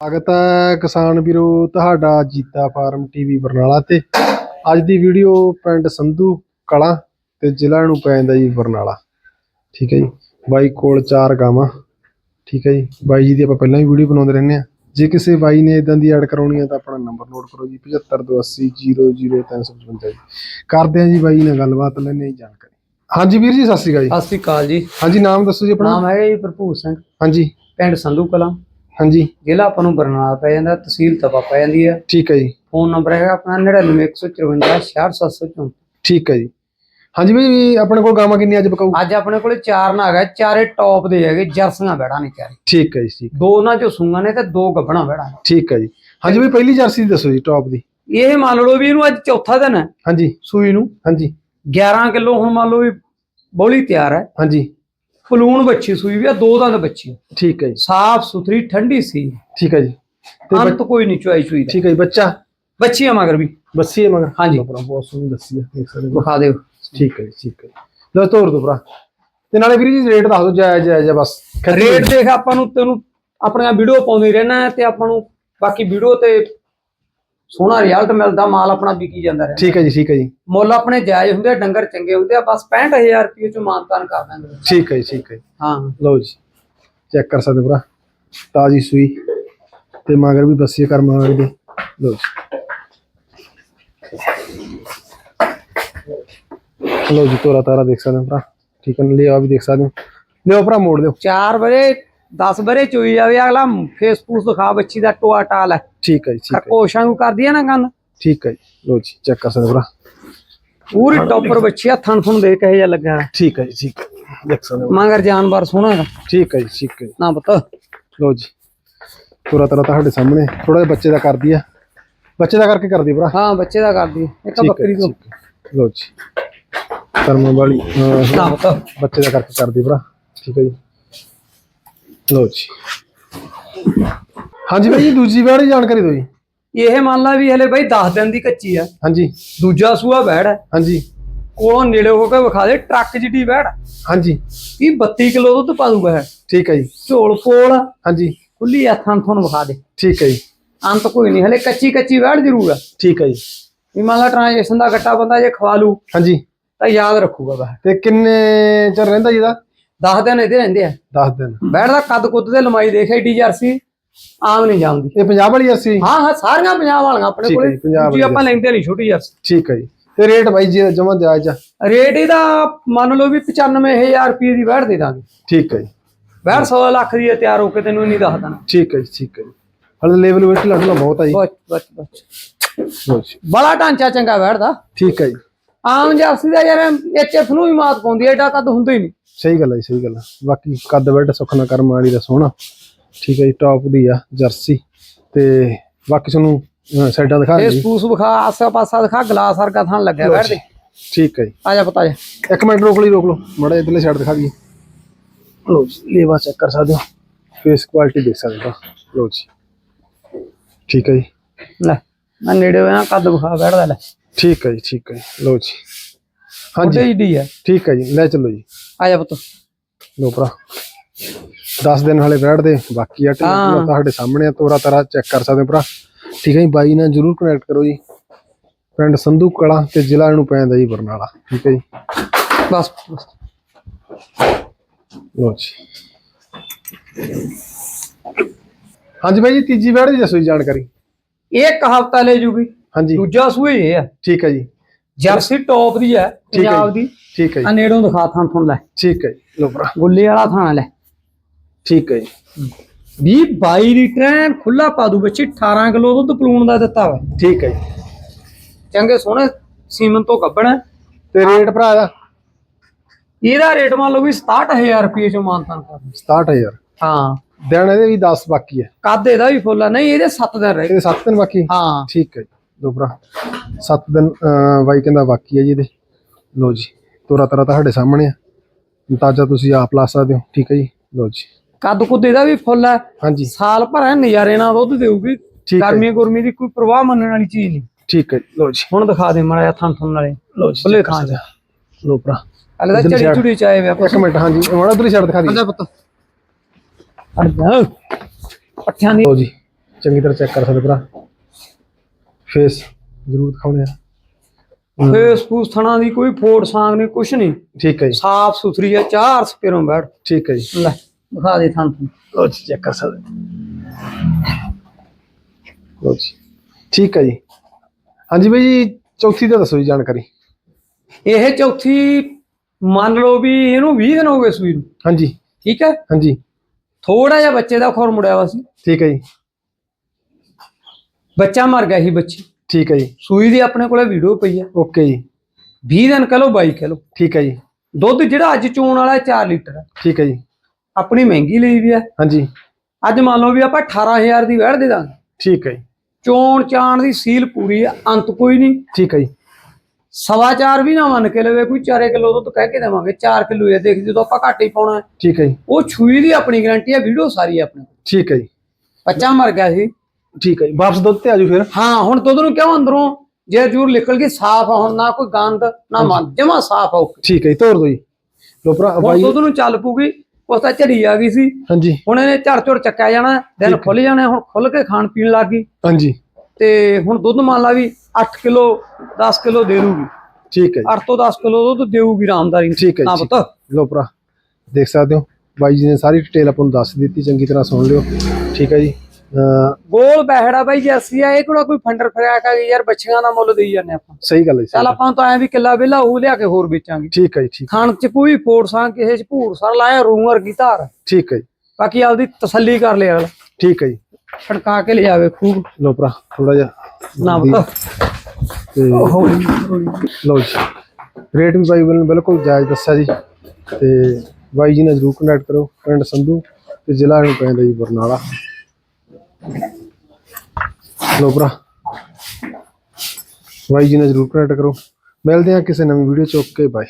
ਸਵਾਗਤ ਹੈ ਕਿਸਾਨ ਵੀਰੋ ਤੁਹਾਡਾ ਜੀਤਾ ਫਾਰਮ ਟੀਵੀ ਬਰਨਾਲਾ ਤੇ। ਅੱਜ ਦੀ ਵੀਡੀਓ ਪਿੰਡ ਸੰਧੂ ਕਲਾਂ ਤੇ ਜ਼ਿਲ੍ਹਾ ਨੂੰ ਪੈ ਜਾਂਦਾ ਜੀ ਬਰਨਾਲਾ। ਠੀਕ ਹੈ ਜੀ ਬਾਈ ਕੋਲ ਚਾਰ ਗਾਵਾਂ। ਠੀਕ ਹੈ ਜੀ ਬਾਈ ਜੀ ਦੀ ਆਪਾਂ ਪਹਿਲਾਂ ਵੀ ਵੀਡੀਓ ਬਣਾਉਂਦੇ ਰਹਿੰਦੇ ਆ ਜੇ ਕਿਸੇ ਬਾਈ ਨੇ ਇਦਾਂ ਦੀ ਐਡ ਕਰਾਉਣੀ ਹੈ ਤਾਂ ਆਪਣਾ ਨੰਬਰ ਨੋਟ ਕਰੋ ਜੀ 7528000355 ਜੀ। ਕਰਦੇ ਆ ਜੀ ਬਾਈ ਨਾਲ ਗੱਲਬਾਤ ਲੈਣੇ ਜੀ ਜਾਣਕਾਰੀ। ਹਾਂਜੀ ਵੀਰ ਜੀ ਸਤਿ ਸ਼੍ਰੀ ਅਕਾਲ ਜੀ। ਸਤਿ ਸ੍ਰੀ ਅਕਾਲ ਜੀ। ਹਾਂਜੀ ਨਾਮ ਦੱਸੋ ਜੀ ਆਪਣਾ। ਨਾਮ ਹੈਗਾ ਜੀ ਭਰਪੂਰ ਸਿੰਘ। ਹਾਂਜੀ। ਪਿੰਡ ਸੰਧੂ ਕਲਾਂ। ਹਾਂਜੀ। ਜ਼ਿਲ੍ਹਾ ਆਪਾਂ ਨੂੰ ਬਰਨਾਲਾ ਪੈ ਜਾਂਦਾ ਤਹਿਸੀਲ ਤਪਾ ਪੈ ਜਾਂਦੀ ਹੈ ਠੀਕ ਹੈ ਜੀ। ਫੋਨ ਨੰਬਰ ਹੈਗਾ ਆਪਣਾ 99154 66734 ਠੀਕ ਹੈ ਜੀ। ਹਾਂਜੀ ਬਈ ਆਪਣੇ ਕੋਲ ਗਾਵਾਂ ਕਿੰਨੀਆਂ ਅੱਜ ਬਕਾਊ ਅੱਜ ਆਪਣੇ ਕੋਲੇ ਚਾਰ ਨਾਗ ਹੈ ਚਾਰੇ ਟੌਪ ਦੇ ਹੈਗੇ ਜਰਸੀਆਂ ਬੈੜਾਂ ਨੇ ਚਾਰੇ। ਠੀਕ ਹੈ ਜੀ ਠੀਕ ਦੋ ਉਹਨਾਂ ਚੋਂ ਸੂਆਂ ਨੇ ਤੇ ਦੋ ਗੱਭਣਾ ਬੈੜਾਂ ਨੇ। ਠੀਕ ਹੈ ਜੀ। ਹਾਂਜੀ ਬਈ ਪਹਿਲੀ ਜਰਸੀ ਦੀ ਦੱਸੋ ਜੀ ਟੌਪ ਦੀ। ਇਹ ਮੰਨ ਲਓ ਵੀ ਇਹਨੂੰ ਅੱਜ ਚੌਥਾ ਦਿਨ ਹੈ। ਹਾਂਜੀ। ਸੂਈ ਨੂੰ। ਹਾਂਜੀ। 11 ਕਿਲੋ ਹੁਣ ਮੰਨ ਲਓ ਵੀ ਬੋਲੀ ਤਿਆਰ ਹੈ। ਹਾਂਜੀ। ਫਲੂਣ ਬੱਚੀ ਸੂਈ ਵੀ ਆ ਦੋ ਦੰਦ ਬੱਚੀ ਠੀਕ ਹੈ ਜੀ। ਸਾਫ਼ ਸੁਥਰੀ ਠੰਡੀ ਸੀ। ਠੀਕ ਹੈ ਜੀ। ਤੇ ਅੰਤ ਕੋਈ ਨਹੀਂ ਚੁਆਈ ਚੁਈ ਠੀਕ ਹੈ ਜੀ ਬੱਚਾ? ਬੱਚੀ ਆ ਮਗਰ ਵੀ। ਬੱਸੀ ਹੈ ਮਗਰ? ਹਾਂਜੀ। ਬਹੁਤ ਸੋਹਣੀ ਦੱਸੀ ਹੈ ਦੇਖ ਸਕਦੇ ਵਿਖਾ ਦਿਓ। ਠੀਕ ਹੈ ਜੀ ਠੀਕ ਹੈ। ਜੀ। ਲਓ ਤੋਰ ਦੋ ਭਰਾ। ਤੇ ਨਾਲੇ ਵੀਰ ਜੀ ਰੇਟ ਦੱਸ ਦਿਓ ਜਾਇਜ਼ ਜਾਇਜ਼ ਹੈ ਬਸ। ਰੇਟ ਦੇਖ ਆਪਾਂ ਨੂੰ ਤੈਨੂੰ ਆਪਣੀਆਂ ਵੀਡੀਓ ਪਾਉਂਦੇ ਰਹਿਣਾ ਤੇ ਆਪਾਂ ਨੂੰ ਬਾਕੀ ਵੀਡੀਓ ਤੇ ਸੋਹਣਾ ਰਿਜ਼ਲਟ ਮਿਲਦਾ ਮਾਲ ਆਪਣਾ ਵਿਕੀ ਜਾਂਦਾ ਰਹਿੰਦਾ। ਠੀਕ ਹੈ ਜੀ ਠੀਕ ਹੈ ਜੀ। ਮੁੱਲ ਆਪਣੇ ਜਾਇਜ਼ ਹੁੰਦੇ ਆ ਡੰਗਰ ਚੰਗੇ ਹੁੰਦੇ ਆ ਬਸ 65000 ਰੁਪਏ ਚ ਮਾਨਤਾਨ ਕਰ ਦਾਂਗੇ ਠੀਕ ਹੈ ਜੀ ਠੀਕ ਹੈ। ਹਾਂ। ਲਓ ਜੀ ਚੈੱਕ ਕਰ ਸਕਦੇ ਭਰਾ ਤਾਜੀ ਸੂਈ ਤੇ ਮਗਰ ਵੀ ਬੱਸੀ ਕਰਮ ਵਾਲੀ ਦੇ। ਲਓ ਜੀ। ਲਓ ਜੀ ਤੋਰਾ ਤਾਰਾ ਦੇਖ ਸਕਦੇ ਹੋ ਭਰਾ ਠੀਕ ਹੈ ਲਿਆ ਵੀ ਦੇਖ ਸਕਦੇ ਹੋ। ਲਿਓ ਭਰਾ ਮੋੜ ਦਿਓ। 4 ਵਰੇ 10 ਵਰੇ ਚੋਈ ਜਾਵੇ ਅਗਲਾ ਫੇਸਬੁੱਕ ਦਿਖਾ ਬੱਚੀ ਦਾ ਟੋਆ ਟਾਲ ਹੈ। ਠੀਕ ਹੈ ਜੀ ਠੀਕ ਹੈ। ਕੋਸ਼ਾਂ ਨੂੰ ਕਰਦੀ ਹੈ ਨਾ ਕੰਨ? ਠੀਕ ਹੈ ਜੀ ਲਓ ਜੀ ਚੈੱਕ ਕਰ ਸਕਦੇ ਭਰਾ। ਪੂਰੀ ਟੌਪਰ ਬੱਚੀ ਆ ਥਣ ਥਣ ਦੇ ਕਹੇ ਜਿਹਾ ਲੱਗਾ। ਠੀਕ ਹੈ ਜੀ ਠੀਕ ਦੇਖ ਸਕਦੇ ਮਗਰ ਜਾਨਵਰ ਸੋਹਣਾ ਹੈਗਾ। ਠੀਕ ਹੈ ਜੀ ਠੀਕ ਹੈ। ਜੀ। ਨਾ ਪਤਾ। ਲਓ ਜੀ ਤੋਰਾ ਤਾਰਾ ਤੁਹਾਡੇ ਸਾਹਮਣੇ ਥੋੜਾ ਜਿਹਾ ਬੱਚੇ ਦਾ ਕਰਦੀ ਆ ਬੱਚੇ ਦਾ ਕਰਕੇ ਕਰਦੀ ਭਰਾ। ਹਾਂ ਬੱਚੇ ਦਾ ਕਰਦੀ। ਇੱਕ ਬੱਕਰੀ ਤੋਂ। ਲਓ ਜੀ ਕਰਮ ਵਾਲੀ ਬੱਚੇ ਦਾ ਕਰਕੇ ਕਰਦੀ ਭਰਾ। ਠੀਕ ਹੈ ਜੀ। ਲਓ ਜੀ। ਹਾਂਜੀ ਭਾਈ ਦੂਜੀ ਵਾਰ ਦੀ ਜਾਣਕਾਰੀ ਦਿਓ ਜੀ। ਇਹ ਮੰਨ ਲਾ ਵੀ ਹਲੇ ਬਈ 10 ਦਿਨ ਦੀ ਕੱਚੀ ਆ। ਹਾਂਜੀ। ਦੂਜਾ ਸੂਆ ਬੈੜ ਹੈ ਹਾਂਜੀ। ਕੋਲੋਂ ਨੇੜੇ ਹੋ ਕੇ ਵਿਖਾ ਦੇ ਟਰੱਕ ਜਿੱਡੀ ਬੈੜ ਹਾਂਜੀ। ਇਹ 32 ਕਿਲੋ ਦੁੱਧ ਪਾ ਦੂਗਾ ਠੀਕ ਹੈ ਜੀ। ਝੋਲ ਪੋਲ ਹਾਂਜੀ। ਖੁੱਲੀ ਆ ਥਾਂ ਤੁਹਾਨੂੰ ਵਿਖਾ ਦੇ। ਠੀਕ ਹੈ ਜੀ। ਅੰਤ ਕੋਈ ਨਹੀਂ ਹਲੇ ਕੱਚੀ ਕੱਚੀ ਬੈੜ ਜ਼ਰੂਰ ਆ। ਠੀਕ ਹੈ ਜੀ। ਵੀ ਮੰਨ ਲਾ ਟ੍ਰਾਂਜੈਕਸ਼ਨ ਦਾ ਗੱਟਾ ਬੰਦਾ ਜੇ ਖਵਾ ਲੂ ਹਾਂਜੀ। ਤਾਂ ਯਾਦ ਰੱਖੂਗਾ ਬੈ ਤੇ ਕਿੰਨੇ ਚਿਰ ਰਹਿੰਦਾ ਜੀ ਦਾ 10 ਦਿਨ ਇਹਦੇ ਰਹਿੰਦੇ ਆ। 10 ਦਿਨ। ਬੈੜ ਦਾ ਕੱਦ ਕੁੱਦ ਤੇ ਲੰਮਾਈ ਦੇਖ ਐਡੀ ਜਰਸੀ ਆਮ ਨਹੀਂ ਜਾਂਦੀ। ਇਹ ਪੰਜਾਬ ਵਾਲੀ ਅਸੀਂ ਹਾਂ ਹਾਂ ਸਾਰੀਆਂ ਪੰਜਾਬ ਵਾਲੀਆਂ ਆਪਣੇ ਕੋਲੇ। ਜੀ, ਆਪਾਂ ਲੈਂਦੇ ਨਹੀਂ ਛੋਟੀ ਜਰਸੀ। ਠੀਕ ਹੈ ਜੀ। ਤੇ ਰੇਟ ਬਾਈ ਜੀ ਜਮਾ ਜਾਇਜ਼ ਆ। ਰੇਟ ਇਹਦਾ ਮੰਨ ਲਓ ਵੀ 95000 ਰੁਪਏ ਦੀ ਬੈੜ ਦੇ ਦਾਂਗੇ। ਠੀਕ ਹੈ ਜੀ। ਬੈੜ 100 ਲੱਖ ਦੀ ਹੈ ਤਿਆਰ ਹੋ ਕੇ ਤੈਨੂੰ ਨਹੀਂ ਦੱਸ ਦੇਣਾ ਠੀਕ ਹੈ ਜੀ ਠੀਕ ਹੈ ਜੀ। ਹਲੇ ਲੈਵਲ ਵੇਟ ਲੱਗਣਾ ਬਹੁਤ ਆ ਜੀ। ਲਓ ਜੀ ਬੜਾ ਢਾਂਚਾ ਚੰਗਾ ਬੈਠਦਾ। ਠੀਕ ਹੈ ਜੀ। ਆਮ ਜਰਸੀ ਦਾ ਯਾਰ ਐਚਐਫ ਨੂੰ ਹੀ ਮਾਤ ਪਾਉਂਦੀ ਐ ਏਡਾ ਕੱਦ ਹੁੰਦਾ ਹੀ ਨਹੀਂ। ਸਹੀ ਗੱਲ ਹੈ ਸਹੀ ਗੱਲ ਹੈ ਬਾਕੀ ਕੱਦ ਬੈਡ ਸੁਖਨਾ ਕਰਮ ਵਾਲੀ ਦਾ ਸੋਹਣਾ। ਠੀਕ ਹੈ ਜੀ ਟੌਪ ਦੀ ਆ ਜਰਸੀ। ਤੇ ਬਾਕੀ ਤੁਹਾਨੂੰ ਸਾਈਡਾਂ ਦਿਖਾ ਇਹ ਦਿੰਦੀ ਸੂਸ ਵਿਖਾ ਆਸਾ ਪਾਸਾ ਦਿਖਾ ਗਲਾਸ ਵਰਗਾ ਥਾਂ ਲੱਗਿਆ ਬੈਠ ਦੇ ਠੀਕ ਹੈ ਜੀ। ਆ ਜਾ ਪਤਾ ਜਾ। ਇੱਕ ਮਿੰਟ ਰੋਕ ਲਈ ਰੋਕ ਲਓ। ਮੜਾ ਇਧਰਲੇ ਸਾਈਡ ਦਿਖਾ ਦਈਏ। ਲਓ ਜੀ ਲੇਵਾ ਚੈੱਕ ਕਰ ਸਕਦੇ ਹੋ। ਫੇਸ ਕੁਆਲਿਟੀ ਦੇਖ ਸਕਦੇ ਹੋ। ਲਓ ਜੀ। ਠੀਕ ਹੈ ਜੀ। ਲੈ ਮੈਂ ਨੇੜੇ ਹੋਇਆ ਕੱਦ ਵਿਖਾ ਬੈਠਦਾ ਲੈ। ਠੀਕ ਹੈ ਜੀ ਠੀਕ ਹੈ ਜੀ, ਲਓ ਜੀ। ਹਾਂਜੀ। ਜਿਹੀ ਹੈ। ਠੀਕ ਹੈ ਜੀ ਲੈ ਚੱਲੋ ਜੀ। ਆ ਜਾ ਪੁੱਤ। ਲੋ ਭਰਾ। 10 ਦਿਨ ਹਲੇ ਬੈਠਦੇ ਬਾਕੀ ਆ। ਢੁੱਲਾ ਤੁਹਾਡੇ ਸਾਹਮਣੇ ਆ ਤੋਰਾ ਤਾਰਾ ਚੈੱਕ ਕਰ ਸਕਦੇ ਭਰਾ। ਠੀਕ ਹੈ ਜੀ ਬਾਈ ਨਾਲ ਜਰੂਰ ਕਨੈਕਟ ਕਰੋ ਜੀ। ਪਿੰਡ ਸੰਧੂ ਕਲਾ ਤੇ ਜ਼ਿਲ੍ਹਾ ਨੂੰ ਪੈਂਦਾ ਜੀ ਬਰਨਾਲਾ। ਠੀਕ ਹੈ ਜੀ। ਬਸ। ਲੋ ਜੀ। ਹਾਂਜੀ ਬਾਈ ਜੀ ਤੀਜੀ ਬੈੜ ਦੀ ਦੱਸੋ ਜੀ ਜਾਣਕਾਰੀ। ਇਹ ਇੱਕ ਹਫਤਾ ਲੈ ਜੂਗੀ। ਹਾਂਜੀ। ਦੂਜਾ ਸੂਏ ਇਹ ਹੈ ਠੀਕ ਹੈ ਜੀ। ਜਰਸੀ ਟੌਪ ਦੀ ਹੈ ਠੀਕ ਹੈ ਪੰਜਾਬ। ਦੀ। ਠੀਕ ਹੈ ਆ ਜੀ ਨੇੜੋਂ ਦਿਖਾ ਥਾਂ ਥੁਣ ਲੈ। ਠੀਕ ਹੈ ਜੀ। ਲੋ ਭਰਾ। ਗੁੱਲੇ ਵਾਲਾ ਥਾਂ ਲੈ। ਠੀਕ ਹੈ ਜੀ। 20 22 ਲੀਟਰ ਐਨ ਖੁੱਲਾ ਪਾ ਦੂ ਬੱਚੀ 18 ਕਿਲੋ ਦੁੱਧ ਪਲੂਣ ਦਾ ਦਿੱਤਾ ਵਾ। ਠੀਕ ਹੈ ਜੀ। ਚੰਗੇ ਸੋਹਣੇ ਸੀਮਨ ਤੋਂ ਕੱਢਣਾ ਤੇ ਰੇਟ ਭਰਾ ਦਾ ਇਹਦਾ ਰੇਟ ਮੰਨ ਲਓ ਵੀ 67000 ਰੁਪਏ ਚੋਂ ਮਾਨਤਾਨ ਕਰਨਾ 67000 ਹਾਂ। ਦਿਨ ਇਹਦੇ ਵੀ 10 ਬਾਕੀ ਹੈ। ਕੱਦ ਇਹਦਾ ਵੀ ਫੁੱਲ ਆ। ਨਹੀਂ ਇਹਦੇ 7 ਦਿਨ ਰਹਿ ਗਏ ਇਹਦੇ 7 ਦਿਨ ਬਾਕੀ? ਹਾਂ। ਠੀਕ ਹੈ ਜੀ। ਭਰਾ। 7 ਦਿਨ ਬਾਈ ਕਹਿੰਦਾ ਬਾਕੀ ਹੈ ਜੀ ਇਹਦੇ। ਲੋ ਜੀ ਤੋਰਾ ਤਰਾ ਤੁਹਾਡੇ ਸਾਹਮਣੇ ਆ। ਅੰਦਾਜ਼ਾ ਤੁਸੀਂ ਆਪ ਲਾ ਸਕਦੇ ਹੋ ਠੀਕ ਹੈ ਜੀ? ਲੋ ਜੀ। ਕੱਦ ਕੁੱਦ ਇਹਦਾ ਵੀ ਫੁੱਲ ਆ। ਹਾਂਜੀ। ਸਾਲ ਭਰ ਐਨ ਨਜ਼ਾਰੇ ਨਾਲ ਦੁੱਧ ਦੇਊਗੀ। ਹੈ ਗਰਮੀ ਗੁਰਮੀ ਦੀ ਕੋਈ ਪ੍ਰਵਾਹ ਮੰਨਣ ਵਾਲੀ ਚੀਜ਼ ਨਹੀਂ। ਠੀਕ ਹੈ ਜੀ ਲੋ ਜੀ। ਹੁਣ ਦਿਖਾ ਦੇ ਮੜਾ ਥਣ ਥਣ ਵਾਲੇ ਲੋ ਜੀ ਖੁੱਲੇ ਥਾਂ ਚ ਲੋ ਭਰਾ। ਇੱਧਰਲੀ ਚੜੀ ਚੁੜੀ ਚ ਆਏ ਵੇ ਆਪਾਂ। ਇੱਕ ਮਿੰਟ ਹਾਂਜੀ। ਮਾੜਾ ਉਧਰਲੀ ਸਾਈਡ ਦਿਖਾ ਦਿਓ ਪੁੱਤ। ਅੜ ਜਾ ਪੱਠਿਆਂ ਦੀ ਲੋ ਜੀ ਚੰਗੀ ਤਰ੍ਹਾਂ ਚੈੱਕ ਕਰ ਸਕਦੇ ਭਰਾ। ਫੇਸ ਜ਼ਰੂਰ ਦਿਖਾਉਣੇ ਆ। ਫੇਸ ਫੂਸ ਥਣਾ ਦੀ ਕੋਈ ਫੋੜ ਸਾਂਗ ਨਹੀਂ ਕੁਛ ਨਹੀਂ। ਠੀਕ ਹੈ ਜੀ। ਸਾਫ਼ ਸੁਥਰੀ ਆ ਚਾਰ ਸਪੇਰੋਂ ਬੈਠ। ਠੀਕ ਹੈ ਜੀ। ਲੈ ਦਿਖਾ ਦੇ ਥਾਂ ਤੂੰ ਲੋ ਜੀ ਚੈੱਕ ਕਰ ਸਕਦੇ ਲੋ ਜੀ। ਠੀਕ ਹੈ ਜੀ। ਹਾਂਜੀ ਬਾਈ ਜੀ ਚੌਥੀ ਦਾ ਦੱਸੋ ਜੀ ਜਾਣਕਾਰੀ। ਇਹ ਚੌਥੀ ਮੰਨ ਲਓ ਵੀ ਇਹਨੂੰ 20 ਦਿਨ ਹੋ ਗਏ ਸੂਈ ਨੂੰ। ਹਾਂਜੀ। ਠੀਕ ਹੈ? ਹਾਂਜੀ। ਥੋੜਾ ਜਿਹਾ ਬੱਚੇ ਦਾ ਖੁਰ ਮੁੜਿਆ ਵਾ ਸੀ। ਠੀਕ ਹੈ ਜੀ। ਬੱਚਾ ਮਰ ਗਿਆ ਸੀ ਬੱਚੀ। ਠੀਕ ਹੈ ਜੀ। ਸੂਈ ਦੀ ਆਪਣੇ ਕੋਲੇ ਵੀਡੀਓ ਪਈ ਆ। ਓਕੇ ਜੀ। 20 ਦਿਨ ਕਹ ਲਓ 22 ਕਹ ਲਓ। ਠੀਕ ਹੈ ਜੀ। ਦੁੱਧ ਜਿਹੜਾ ਅੱਜ ਚੋਣ ਵਾਲਾ 4 ਲੀਟਰ ਹੈ ਠੀਕ ਹੈ ਜੀ। ਆਪਣੀ ਮਹਿੰਗੀ ਲਈ ਵੀ ਹੈ ਹਾਂਜੀ। ਅੱਜ ਮੰਨ ਲਓ ਵੀ ਆਪਾਂ 18000 ਦੀ ਵਹਿੜ ਦੇ ਦਾਂਗੇ। ਠੀਕ ਹੈ ਜੀ। ਚੋਣ ਚਾਣ ਦੀ ਸੀਲ ਪੂਰੀ ਆ ਅੰਤ ਕੋਈ ਨਹੀਂ। ਠੀਕ ਹੈ ਜੀ। ਸਵਾ ਚਾਰ ਵੀ ਨਾ ਮੰਨ ਕੇ ਲਵੇ ਕੋਈ 4 ਕਿਲੋ ਦੁੱਧ ਕਹਿ ਕੇ ਦੇਵਾਂਗੇ। 4 ਕਿਲੋ ਇਹ ਦੇਖ ਜਦੋਂ ਆਪਾਂ ਘੱਟ ਹੀ ਪਾਉਣਾ। ਹੈ, ਠੀਕ ਹੈ ਜੀ। ਉਹ ਛੂਈ ਦੀ ਆਪਣੀ ਗਾਰੰਟੀ ਹੈ ਵੀਡੀਓ ਸਾਰੀ ਹੈ ਆਪਣੇ। ਠੀਕ ਹੈ ਜੀ। ਬੱਚਾ ਮਰ ਗਿਆ ਸੀ। ਠੀਕ ਹੈ ਜੀ ਵਾਪਸ ਦੁੱਧ ਤੇ ਆਜੂ ਫਿਰ। ਹਾਂ ਹੁਣ ਦੁੱਧ ਨੂੰ ਕਿਉਂ ਅੰਦਰੋਂ? ਜੇ ਜੂਰ ਨਿਕਲ ਗਈ ਸਾਫ਼ ਆ ਹੁਣ ਨਾ ਕੋਈ ਗੰਦ ਨਾ ਮਨ ਜਮਾ ਸਾਫ਼ ਆ ਓਕੇ। ਠੀਕ ਹੈ ਜੀ ਤੋਰ ਦੋ ਜੀ। ਲੋ ਭਰਾ ਹੁਣ ਬਾਈ ਦੁੱਧ ਨੂੰ ਚੱਲ ਪੂਗੀ ਉਸ ਤਾਂ ਝੜੀ ਆ ਗਈ ਸੀ। ਹਾਂਜੀ। ਹੁਣ ਇਹਨੇ ਝੜ ਝੜ ਚੱਕਿਆ ਜਾਣਾ ਦਿਨ ਖੁੱਲ ਜਾਣੇ ਹੁਣ ਖੁੱਲ ਕੇ ਖਾਣ ਪੀਣ ਲੱਗ ਗਈ। ਹਾਂਜੀ। ਤੇ ਹੁਣ ਦੁੱਧ ਮੰਨ ਲਾ ਵੀ 8 ਕਿਲੋ 10 ਕਿਲੋ ਦੇ ਦੂਗੀ। ਠੀਕ ਹੈ ਜੀ। 8 ਤੋਂ 10 ਕਿਲੋ ਦੁੱਧ ਦੇਊਗੀ ਆਰਾਮਦਾਰੀ ਨਾਲ। ਠੀਕ ਹੈ ਨਾ ਪੁੱਤ। ਲੋ ਭਰਾ ਦੇਖ ਸਕਦੇ ਹੋ ਬਾਈ ਜੀ ਨੇ ਸਾਰੀ ਡਿਟੇਲ ਆਪਾਂ ਨੂੰ ਦੱਸ ਦਿੱਤੀ ਚੰਗੀ ਤਰ੍ਹਾਂ ਸੁਣ ਲਿਓ। ਠੀਕ ਹੈ ਜੀ। ਗੋਲ ਬਹਿੜਾ ਬਾਈ ਜੇ ਅਸੀਂ ਆ ਇਹ ਕੋਈ ਫੰਡਰ ਫਰਿਆ ਕਾ ਯਾਰ ਬੱਚੀਆਂ ਦਾ ਮੁੱਲ ਦੇਈ ਜਾਂਦੇ ਆਪਾਂ। ਸਹੀ ਗੱਲ ਹੈ ਚੱਲ। ਆਪਾਂ ਤਾਂ ਐ ਵੀ ਕਿੱਲਾ ਵੇਲਾ ਉਹ ਲਿਆ ਕੇ ਹੋਰ ਵੇਚਾਂਗੇ। ਠੀਕ ਹੈ ਜੀ ਠੀਕ ਖਾਣ ਚ ਕੋਈ ਫੋੜ ਸਾਂ ਕਿਸੇ ਚ ਭੂਰ ਸਰ ਲਾਇਆ ਰੂੰ ਵਰਗੀ ਧਾਰ। ਠੀਕ ਹੈ ਜੀ। ਬਾਕੀ ਆਪਦੀ ਤਸੱਲੀ ਕਰ ਲਿਆ ਅਗਲਾ। ਠੀਕ ਹੈ ਜੀ। ਛੜਕਾ ਕੇ ਲਿਆਵੇ ਖੂਬ। ਲੋ ਭਰਾ ਥੋੜਾ ਜਿਹਾ ਨਾ ਪੁੱਤ ਤੇ ਲਓ ਜੀ ਰੇਟ ਵੀ ਬਾਈ ਨੇ ਬਿਲਕੁਲ ਜਾਇਜ਼ ਦੱਸਿਆ ਜੀ। ਤੇ ਬਾਈ ਜੀ ਨਾਲ ਜਰੂਰ ਕੰਟੈਕਟ ਕਰੋ ਪਿੰਡ ਸੰਧੂ ਤੇ ਜ਼ਿਲ੍ਹਾ ਨੂੰ ਪੈਂਦਾ ਜੀ ਬਰਨਾਲਾ। ਲੋ ਭਰਾ। ਬਾਈ ਜੀ ਨਾਲ ਜਰੂਰ ਕੰਟੈਕਟ ਕਰੋ। ਮਿਲਦੇ ਆ ਕਿਸੇ ਨਵੀਂ ਵੀਡੀਓ ਚ। Okay bye